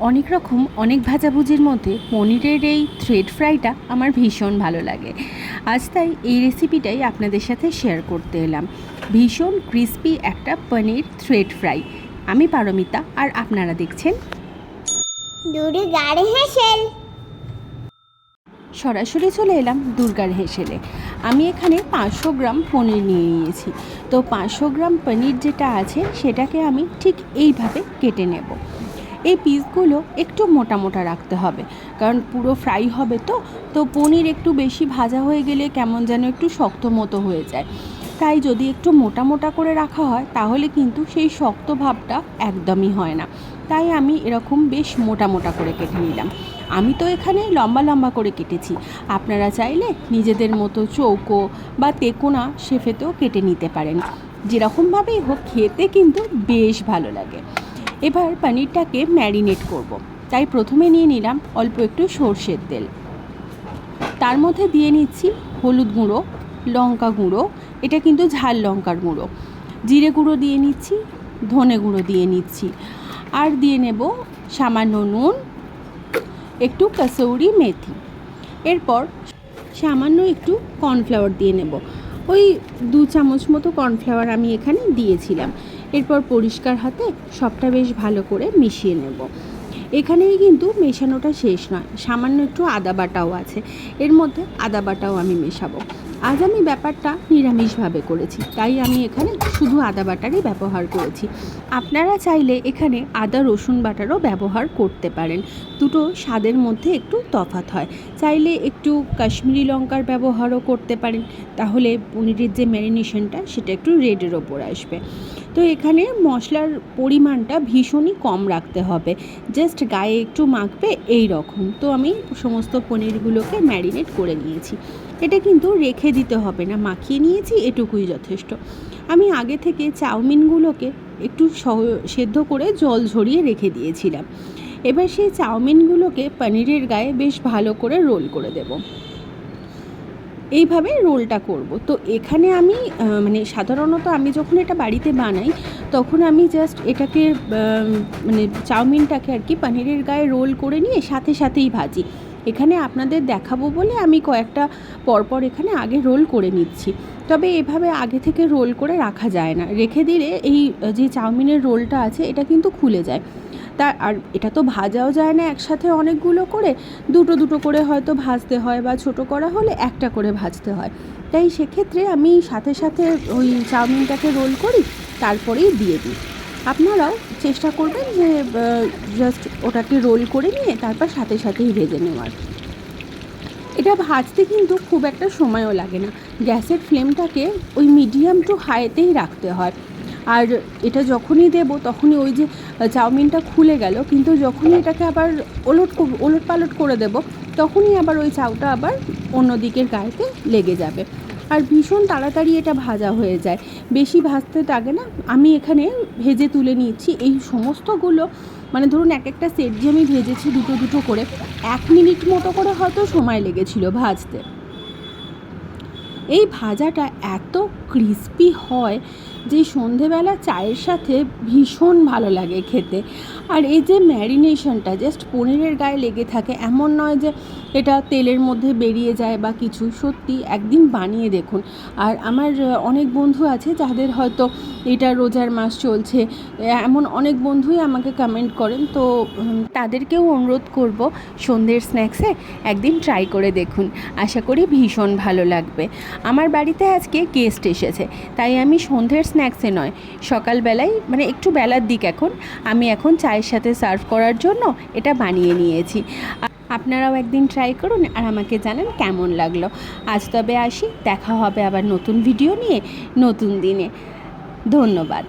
অনেক রকম অনেক ভাজাভুজির মধ্যে পনিরের এই থ্রেড ফ্রাইটা আমার ভীষণ ভালো লাগে। আজ তাই এই রেসিপিটাই আপনাদের সাথে শেয়ার করতে এলাম। ভীষণ ক্রিস্পি একটা পনির থ্রেড ফ্রাই আমি পারমিতা আর আপনারা দেখছেন সরাসরি চলে এলাম দুর্গার হেসেলে। আমি এখানে পাঁচশো গ্রাম পনির নিয়ে নিয়েছি। তো পাঁচশো গ্রাম পনির যেটা আছে সেটাকে আমি ঠিক এইভাবে কেটে নেব। এই পিসগুলো একটু মোটা মোটা রাখতে হবে। কারণ পুরো ফ্রাই হবে তো তো পনির একটু বেশি ভাজা হয়ে গেলে কেমন যেন একটু শক্ত মতো হয়ে যায়। তাই যদি একটু মোটা মোটা করে রাখা হয়, তাহলে কিন্তু সেই শক্ত ভাবটা একদমই হয় না। তাই আমি এরকম বেশ মোটা মোটা করে কেটে নিলাম। আমি তো এখানে লম্বা লম্বা করে কেটেছি। আপনারা চাইলে নিজেদের মতো চৌকো বা তেকোনা শেফেতেও কেটে নিতে পারেন। যেরকমভাবেই হোক, খেতে কিন্তু বেশ ভালো লাগে। এবার পনিরটাকে ম্যারিনেট করব। তাই প্রথমে নিয়ে নিলাম অল্প একটু সর্ষের তেল। তার মধ্যে দিয়ে নিচ্ছি হলুদ গুঁড়ো, লঙ্কা গুঁড়ো, এটা কিন্তু ঝাল লঙ্কার গুঁড়ো। জিরে গুঁড়ো দিয়ে নিচ্ছি, ধনে গুঁড়ো দিয়ে নিচ্ছি। আর দিয়ে নেব সামান্য নুন, একটু কসৌরি মেথি। এরপর সামান্য একটু কর্নফ্লাওয়ার দিয়ে নেব। ওই দু চামচ মতো কর্নফ্লাওয়ার আমি এখানে দিয়েছিলাম। এরপর পরিষ্কার হাতে সবটা বেশ ভালো করে মিশিয়ে নেব। এখানেই কিন্তু মেশানোটা শেষ নয়, সামান্য একটু আদা বাটাও আছে। এর মধ্যে আদা বাটাও আমি মেশাবো। আজ আমি ব্যাপারটা নিরামিষভাবে করেছি, তাই আমি এখানে শুধু আদা বাটারই ব্যবহার করেছি। আপনারা চাইলে এখানে আদা রসুন বাটারও ব্যবহার করতে পারেন। দুটো স্বাদের মধ্যে একটু তফাত হয়। চাইলে একটু কাশ্মীরি লঙ্কার ব্যবহারও করতে পারেন, তাহলে পনিরের যে ম্যারিনেশনটা সেটা একটু রেডের ওপর আসবে। তো এখানে মশলার পরিমাণটা ভীষণই কম রাখতে হবে। জাস্ট গায়ে একটু মাখবে এই রকম তো আমি সমস্ত পনিরগুলোকে ম্যারিনেট করে নিয়েছি। এটা কিন্তু রেখে দিতে হবে না, মাখিয়ে নিয়েছি, এটুকুই যথেষ্ট। আমি আগে থেকে চাউমিনগুলোকে একটু সেদ্ধ করে জল ঝরিয়ে রেখে দিয়েছিলাম। এবার সেই চাউমিনগুলোকে পনিরের গায়ে বেশ ভালো করে রোল করে দেব। এইভাবে রোলটা করব। তো এখানে আমি মানে সাধারণত আমি যখন এটা বাড়িতে বানাই, তখন আমি জাস্ট এটাকে মানে চাউমিনটাকে আর কি পনিরের গায়ে রোল করে নিয়ে সাথে সাথেই ভাজি। এখানে আপনাদের দেখাবো বলে আমি কয়েকটা পরপর এখানে আগে রোল করে নিচ্ছি। তবে এভাবে আগে থেকে রোল করে রাখা যায় না। রেখে দিলে এই, যে চাউমিনের রোলটা আছে, এটা কিন্তু খুলে যায়। তা আর এটা তো ভাজাও যায় না একসাথে অনেকগুলো করে। দুটো দুটো করে হয়তো ভাজতে হয় বা ছোট করা হলে একটা করে ভাজতে হয়। তাই সেক্ষেত্রে আমি সাথে সাথে ওই চাউমিনটাকে রোল করি, তারপরেই দিয়ে দিই। আপনারাও চেষ্টা করবেন যে জাস্ট ওটাকে রোল করে নিয়ে তারপর সাথে সাথেই ভেজে নেওয়ার। এটা ভাজতে কিন্তু খুব একটা সময়ও লাগে না। গ্যাসের ফ্লেমটাকে ওই মিডিয়াম টু হাইতেই রাখতে হয়। আর এটা যখনই দেব, তখনই ওই যে চাউমিনটা খুলে গেল, কিন্তু যখনই এটাকে আবার ওলট ওলট পালট করে দেব, তখনই আবার ওই চাউটা আবার অন্য দিকের গায়েতে লেগে যাবে। আর ভীষণ তাড়াতাড়ি এটা ভাজা হয়ে যায়। বেশি ভাজতে লাগে না, আমি এখানে ভেজে তুলে নিচ্ছি এই সমস্তগুলো মানে ধরুন এক একটা সেট যে আমি ভেজেছি দুটো দুটো করে, এক মিনিট মতো করে হয়তো সময় লেগেছিল ভাজতে। এই ভাজাটা এত ক্রিস্পি হয় যে সন্ধেবেলা চায়ের সাথে ভীষণ ভালো লাগে খেতে। আর এই যে ম্যারিনেশনটা জাস্ট পনিরের গায়ে লেগে থাকে, এমন নয় যে এটা তেলের মধ্যে বেরিয়ে যায় বা কিছু। সত্যি একদিন বানিয়ে দেখুন। আর আমার অনেক বন্ধু আছে যাদের হয়তো এটা রোজার মাস চলছে। এমন অনেক বন্ধুই আমাকে কমেন্ট করেন, তো তাদেরকেও অনুরোধ করব সন্ধ্যের স্ন্যাক্সে একদিন ট্রাই করে দেখুন। আশা করি ভীষণ ভালো লাগবে। আমার বাড়িতে আজকে গেস্ট এসেছে, তাই আমি সন্ধ্যের স্ন্যাক্সে নয়। সকালবেলায় মানে একটু বেলার দিক এখন, আমি এখন চায়ের সাথে সার্ভ করার জন্য এটা বানিয়ে নিয়েছি। আপনারাও একদিন ট্রাই করুন আর আমাকে জানান কেমন লাগল। আজ তবে আসি, দেখা হবে আবার নতুন ভিডিও নিয়ে, নতুন দিনে। ধন্যবাদ।